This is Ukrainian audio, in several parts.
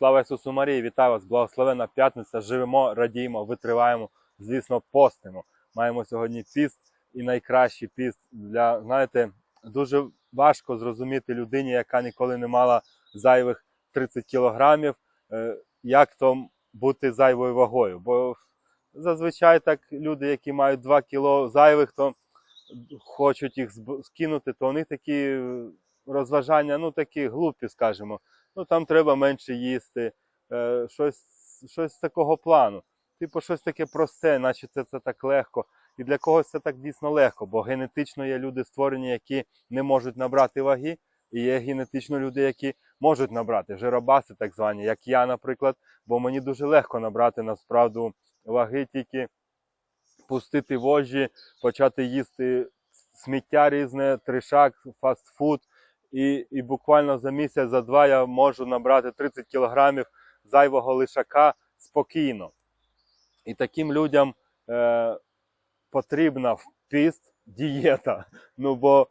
Слава Ісусу Марії, вітаю вас, благословена п'ятниця. Живемо, радіємо, витриваємо, звісно, постимо. Маємо сьогодні піст і найкращий піст для, знаєте, дуже важко зрозуміти людині, яка ніколи не мала зайвих 30 кілограмів, е, як то бути зайвою вагою. Бо зазвичай так люди, які мають 2 кіло зайвих, то хочуть їх скинути, то у них такі розважання, ну такі глупі, скажімо. Ну там треба менше їсти, е, щось, щось такого плану. Типу, щось таке просте, наче це, це так легко. І для когось це так дійсно легко, бо генетично є люди створені, які не можуть набрати ваги, і є генетично люди, які можуть набрати жиробаси, так звані, як я, наприклад, бо мені дуже легко набрати насправді ваги, тільки пустити вожжі, почати їсти сміття різне, тришак, фастфуд. І, і буквально за місяць, за два я можу набрати 30 кілограмів зайвого лишака спокійно. І таким людям е, потрібна в піст дієта. Ну, бо,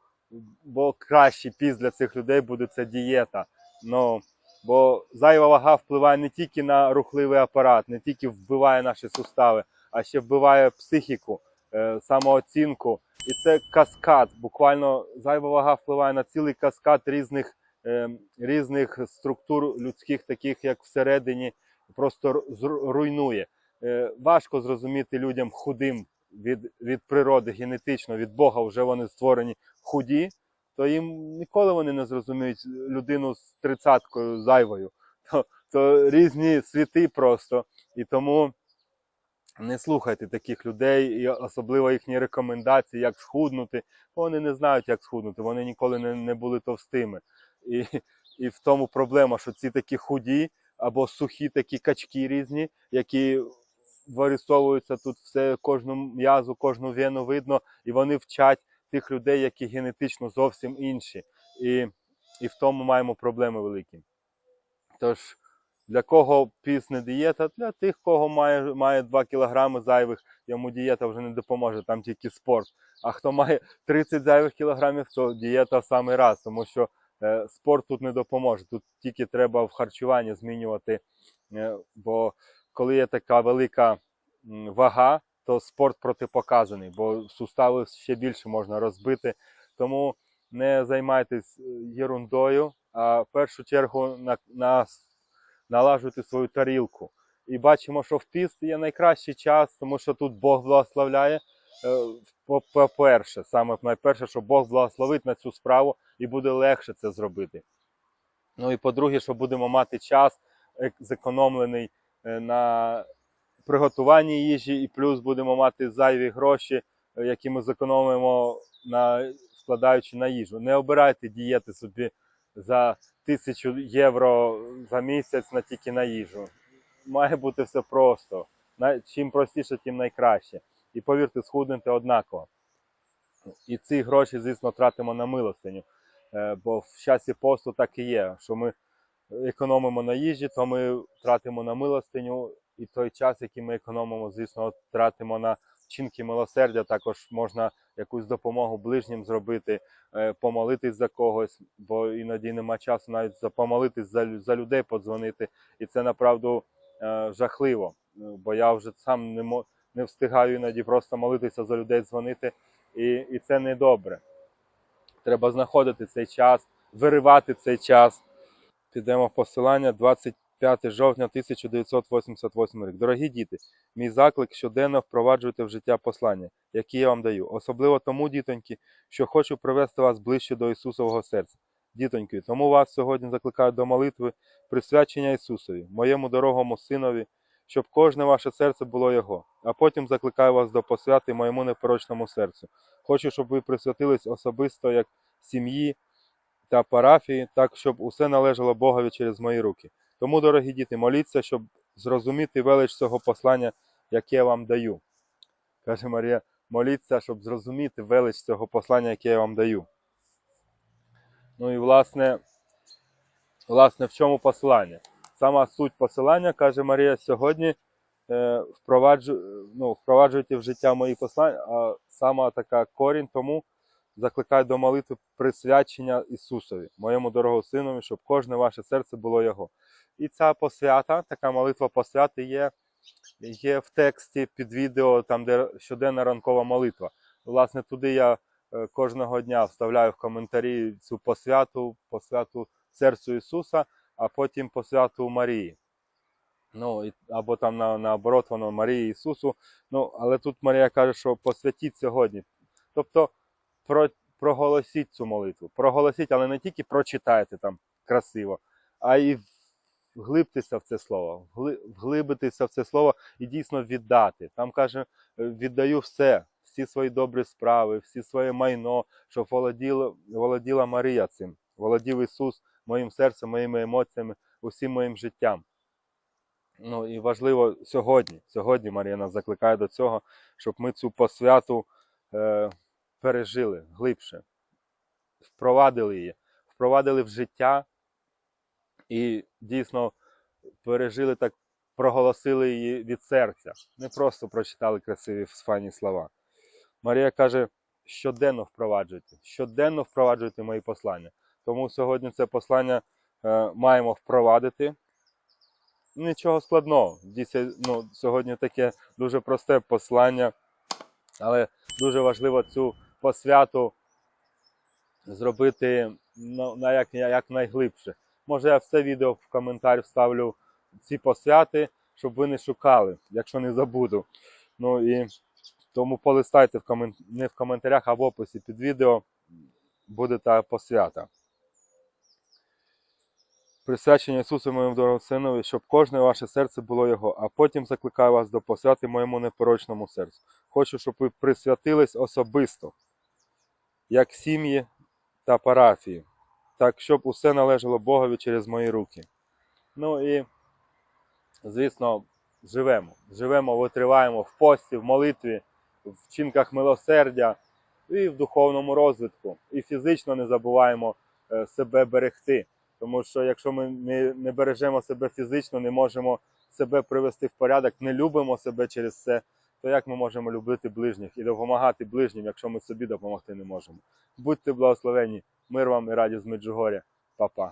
бо кращий піст для цих людей буде це дієта. Ну, бо зайва вага впливає не тільки на рухливий апарат, не тільки вбиває наші сустави, а ще вбиває психіку, самооцінку. І це каскад. Буквально зайва вага впливає на цілий каскад різних, е, різних структур людських, таких як всередині, просто ру- руйнує. Е, важко зрозуміти людям худим від, від природи, генетично, від Бога вже вони створені худі, то їм ніколи вони не зрозуміють людину з тридцяткою зайвою. То, то різні світи просто. І тому не слухайте таких людей, і особливо їхні рекомендації, як схуднути. Вони не знають, як схуднути, вони ніколи не, не були товстими. І, і в тому проблема, що ці такі худі або сухі такі качки різні, які вирисовуються тут все, кожну м'язу, кожну вену видно, і вони вчать тих людей, які генетично зовсім інші. І, і в тому маємо проблеми великі. Тож, для кого пісне дієта? Для тих, кого має, має 2 кілограми зайвих, йому дієта вже не допоможе, там тільки спорт. А хто має 30 зайвих кілограмів, то дієта в самий раз, тому що е, спорт тут не допоможе. Тут тільки треба в харчуванні змінювати. Е, бо коли є така велика вага, то спорт протипоказаний, бо сустави ще більше можна розбити. Тому не займайтесь е, ерундою, а в першу чергу на, на, налажуйте свою тарілку. І бачимо, що в піст є найкращий час, тому що тут Бог благословляє. Е, по- По-перше, саме найперше, що Бог благословить на цю справу і буде легше це зробити. Ну і по-друге, що будемо мати час ек- зекономлений е, на приготуванні їжі, і плюс будемо мати зайві гроші, е, які ми зекономимо на складаючи на їжу. Не обирайте дієти собі за тисячу євро за місяць на тільки на їжу. Має бути все просто. Чим простіше, тим найкраще. І повірте, схуднете однаково. І ці гроші, звісно, тратимо на милостиню. Е, Бо в часі посту так і є, що ми економимо на їжі, то ми тратимо на милостиню, і той час, який ми економимо, звісно, тратимо на вчинки милосердя. Також можна якусь допомогу ближнім зробити, е, помолитись за когось, бо іноді нема часу навіть помолитись за, за людей, подзвонити. І це направду е, жахливо. Е, Бо я вже сам не не встигаю іноді просто молитися за людей, дзвонити, і, і це не добре. Треба знаходити цей час, виривати цей час. Підемо в посилання 25 жовтня 1988 рік. Дорогі діти, мій заклик щоденно впроваджуйте в життя послання, які я вам даю. Особливо тому, дітоньки, що хочу привести вас ближче до Ісусового серця. Дітоньки, тому вас сьогодні закликаю до молитви, присвячення Ісусові, моєму дорогому Синові, щоб кожне ваше серце було Його. А потім закликаю вас до посвяти моєму непорочному серцю. Хочу, щоб ви присвятились особисто як сім'ї та парафії, так, щоб усе належало Богові через мої руки. Тому, дорогі діти, моліться, щоб зрозуміти велич цього послання, яке я вам даю. Каже Марія, моліться, щоб зрозуміти велич цього послання, яке я вам даю. Ну і власне, власне, в чому послання? Сама суть посилання, каже Марія, сьогодні е, впроваджу, ну, впроваджуйте в життя мої послання, а сама така корінь тому закликаю до молитви присвячення Ісусові, моєму дорогому синові, щоб кожне ваше серце було Його. І ця посвята, така молитва посвяти є, є в тексті під відео, там де щоденна ранкова молитва. Власне, туди я е, кожного дня вставляю в коментарі цю посвяту, посвяту серцю Ісуса, а потім посвяту Марії. Ну, або там на, наоборот, воно Марії Ісусу. Ну, але тут Марія каже, що посвятіть сьогодні. Тобто про, проголосіть цю молитву. Проголосіть, але не тільки прочитайте там красиво, а й вглибтеся в це слово, вглибитися в це слово і дійсно віддати. Там каже, е, віддаю все, всі свої добрі справи, всі своє майно, щоб володіла, володіла Марія цим, володів Ісус моїм серцем, моїми емоціями, усім моїм життям. Ну і важливо сьогодні, сьогодні Марія нас закликає до цього, щоб ми цю посвяту е, пережили глибше, впровадили її, впровадили в життя і дійсно пережили так, проголосили її від серця. Не просто прочитали красиві фані слова. Марія каже, щоденно впроваджуйте, щоденно впроваджуйте мої послання. Тому сьогодні це послання е, маємо впровадити. Нічого складного. Дійсно, ну, сьогодні таке дуже просте послання, але дуже важливо цю посвяту зробити ну, на як, як найглибше. Може, я все відео в коментар вставлю ці посвяти, щоб ви не шукали, якщо не забуду. Ну і тому полистайте в комен... не в коментарях, а в описі під відео буде та посвята. Присвячення Ісусу моєму дорогому синові, щоб кожне ваше серце було Його, а потім закликаю вас до посвяти моєму непорочному серцю. Хочу, щоб ви присвятились особисто, як сім'ї та парафії, так, щоб усе належало Богові через мої руки. Ну і, звісно, живемо. Живемо, витриваємо в пості, в молитві, в вчинках милосердя і в духовному розвитку. І фізично не забуваємо е, себе берегти. Тому що якщо ми не, не бережемо себе фізично, не можемо себе привести в порядок, не любимо себе через це, то як ми можемо любити ближніх і допомагати ближнім, якщо ми собі допомогти не можемо? Будьте благословені, мир вам і радість з Меджугоря. Па-па.